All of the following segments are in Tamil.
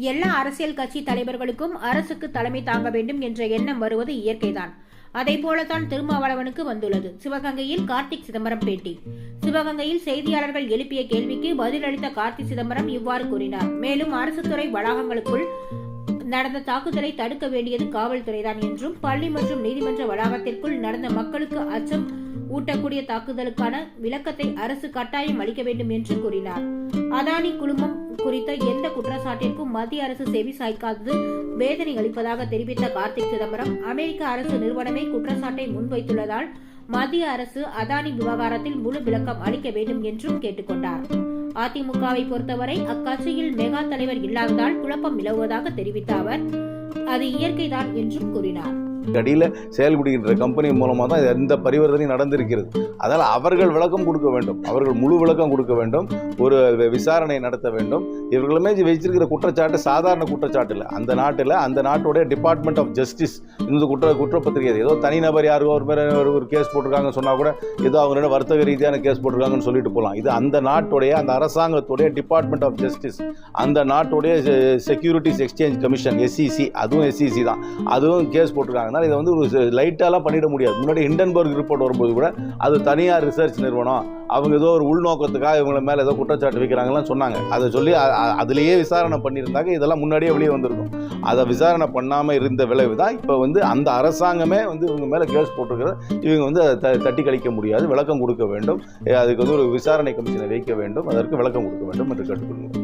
எல்லா அரசியல் கட்சி தலைவர்களுக்கும் அரசுக்கு தலைமை தாங்க வேண்டும் என்ற எண்ணம் வருவது இயற்கைதான். அதை போலத்தான் திருமாவளவனுக்கு வந்துள்ளது. சிவகங்கையில் கார்த்திக் சிதம்பரம் பேட்டி. சிவகங்கையில் செய்தியாளர்கள் எழுப்பிய கேள்விக்கு பதிலளித்த கார்த்திக் சிதம்பரம் இவ்வாறு கூறினார். மேலும் அரசு துறை வளாகங்களுக்குள் நடந்த தாக்குதலை தடுக்க வேண்டியது காவல்துறைதான் என்றும் பள்ளி மற்றும் நீதிமன்ற வளாகத்திற்குள் நடந்த மக்களுக்கு அச்சம் ஊட்டக்கூடிய தாக்குதலுக்கான விளக்கத்தை அரசு கட்டாயம் அளிக்க வேண்டும் என்று கூறினார். அதானி குழுமம் குறித்த எந்த குற்றச்சாட்டிற்கும் மத்திய அரசு செவி சாய்க்காதது. வேதனை அளிப்பதாக தெரிவித்த கார்த்திக் சிதம்பரம் அமெரிக்க அரசு நிறுவனமே குற்றச்சாட்டை முன்வைத்துள்ளதால் மத்திய அரசு அதானி விவகாரத்தில் முழு விளக்கம் அளிக்க வேண்டும் என்றும் கேட்டுக்கொண்டார். அதிமுகவை பொறுத்தவரை அக்கட்சியில் மெகா தலைவர் இல்லாததால் குழப்பம் நிலவுவதாக தெரிவித்த அவர் அது இயற்கைதான் என்றும் கூறினார். அடியில் செயல்படுகின்ற கம்பெனி மூலமாக தான் எந்த பரிவர்த்தனையும் நடந்திருக்கிறது. அதனால் அவர்கள் விளக்கம் கொடுக்க வேண்டும். அவர்கள் முழு விளக்கம் கொடுக்க வேண்டும். ஒரு விசாரணை நடத்த வேண்டும். இவர்களுமே வச்சிருக்கிற குற்றச்சாட்டு சாதாரண குற்றச்சாட்டு இல்லை. அந்த நாட்டில் அந்த நாட்டுடைய டிபார்ட்மெண்ட் ஆஃப் ஜஸ்டிஸ் இந்த குற்ற குற்றப்பத்திரிகை ஏதோ தனிநபர் யாருக்கோ ஒரு மேலே ஒரு ஒரு கேஸ் போட்டிருக்காங்கன்னு சொன்னால் கூட ஏதோ அவங்களோட வர்த்தக ரீதியான கேஸ் போட்டிருக்காங்கன்னு சொல்லிட்டு போகலாம் இது அந்த நாட்டுடைய அந்த அரசாங்கத்துடைய டிபார்ட்மெண்ட் ஆஃப் ஜஸ்டிஸ் அந்த நாட்டுடைய செக்யூரிட்டிஸ் எக்ஸ்சேஞ்ச் கமிஷன் எஸ்சிசி அதுவும் எஸ்சிசி தான். அதுவும் கேஸ் போட்டிருக்காங்க. அதனால் இதை வந்து ஒரு லைட்டாலாம் பண்ணிட முடியாது. முன்னாடி ஹிண்டன்பர்க் ரிப்போர்ட் வரும்போது கூட அது தனியார் ரிசர்ச் நிறுவனம் அவங்க ஏதோ ஒரு உள்நோக்கத்துக்காக இவங்க மேலே ஏதோ குற்றச்சாட்டு வைக்கிறாங்கலாம் சொன்னாங்க. அதை சொல்லி அதுலேயே விசாரணை பண்ணியிருந்தாங்க. இதெல்லாம் முன்னாடியே வெளியே வந்திருக்கும். அதை விசாரணை பண்ணாமல் இருந்த விளைவு தான் இப்போ வந்து அந்த அரசாங்கமே வந்து இவங்க மேலே கேஸ் போட்டிருக்கிற இவங்க வந்து அதை த- தட்டி கழிக்க முடியாது. விளக்கம் கொடுக்க வேண்டும். அதுக்கு வந்து ஒரு விசாரணை கமிஷனை வைக்க வேண்டும். அதற்கு விளக்கம் கொடுக்க வேண்டும் என்று கேட்டுக்கொள்கிறோம்.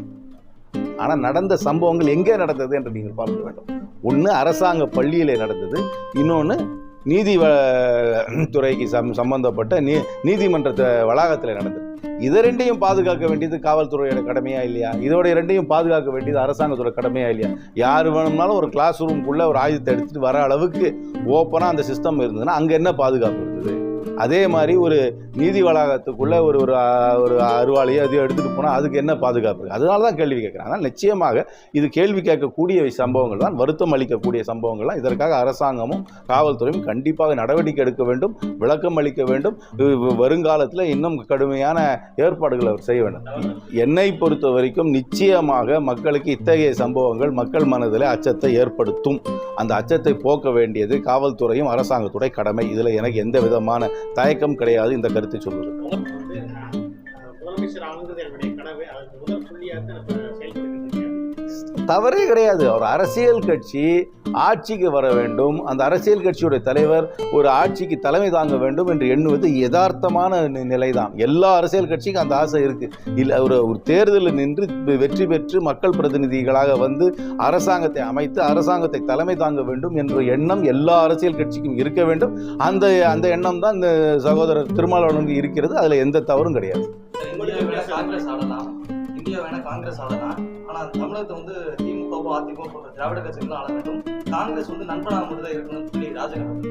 ஆனால் நடந்த சம்பவங்கள் எங்கே நடந்தது என்று நீங்கள் பார்க்க வேண்டும். ஒன்று அரசாங்க பள்ளியிலே நடந்தது. இன்னொன்று நீதி வ- துறைக்கு சம் சம்பந்தப்பட்ட நீ நீதிமன்ற வளாகத்தில் நடந்தது. இதை ரெண்டையும் பாதுகாக்க வேண்டியது காவல்துறையோட கடமையா இல்லையா? இதோட ரெண்டையும் பாதுகாக்க வேண்டியது அரசாங்கத்தோட கடமையா இல்லையா? யார் வேணும்னாலும் ஒரு கிளாஸ் ரூமுக்குள்ளே ஒரு ஆயுதத்தை எடுத்துகிட்டு வர அளவுக்கு ஓப்பனாக அந்த சிஸ்டம் இருந்ததுன்னா அங்கே என்ன பாதுகாப்பு இருந்தது? அதே மாதிரி ஒரு நீதி வளாகத்துக்குள்ள ஒரு ஒரு ஒரு அருவாளையோ அதையோ எடுத்துகிட்டு போனால் அதுக்கு என்ன பாதுகாப்பு இருக்குது அதனால தான் கேள்வி கேட்குறேன் அதனால் நிச்சயமாக இது கேள்வி கேட்கக்கூடிய சம்பவங்கள் தான் வருத்தம் அளிக்கக்கூடிய சம்பவங்கள் தான். இதற்காக அரசாங்கமும் காவல்துறையும் கண்டிப்பாக நடவடிக்கை எடுக்க வேண்டும் விளக்கம் அளிக்க வேண்டும். வருங்காலத்தில் இன்னும் கடுமையான ஏற்பாடுகளை அவர் செய்ய வேண்டும். என்னை பொறுத்த வரைக்கும் நிச்சயமாக மக்களுக்கு இத்தகைய சம்பவங்கள் மக்கள் மனதில் அச்சத்தை ஏற்படுத்தும். அந்த அச்சத்தை போக்க வேண்டியது காவல்துறையும் அரசாங்கத்துடைய கடமை. இதில் எனக்கு எந்த விதமான தயக்கம் கிடையாது இந்த கருத்தை சொல்வது. தவறே கிடையாது. ஒரு அரசியல் கட்சி ஆட்சிக்கு வர வேண்டும். அந்த அரசியல் கட்சியுடைய தலைவர் ஒரு ஆட்சிக்கு தலைமை தாங்க வேண்டும் என்று எண்ணுவது யதார்த்தமான நிலைதான். எல்லா அரசியல் கட்சிக்கும் அந்த ஆசை இருக்கு. இல்லை ஒரு ஒரு தேர்தலில் நின்று வெ- வெற்றி பெற்று மக்கள் பிரதிநிதிகளாக வந்து அரசாங்கத்தை அமைத்து அரசாங்கத்தை தலைமை தாங்க வேண்டும் என்ற எண்ணம் எல்லா அரசியல் கட்சிக்கும் இருக்க வேண்டும். அந்த அந்த எண்ணம் தான் இந்த சகோதரர் திருமாவளவனுக்கு இருக்கிறது. அதில் எந்த தவறும் கிடையாது. இந்தியா வேணா காங்கிரஸ் ஆளலாம். இந்தியா ஆனா தமிழகத்தை வந்து திமுகவோ அதிமுக போன்ற திராவிட கட்சிகளும் ஆள வேண்டும். காங்கிரஸ் வந்து நண்பனாக மட்டும் தான் இருக்கணும்னு சொல்லி ராஜகண்ணன்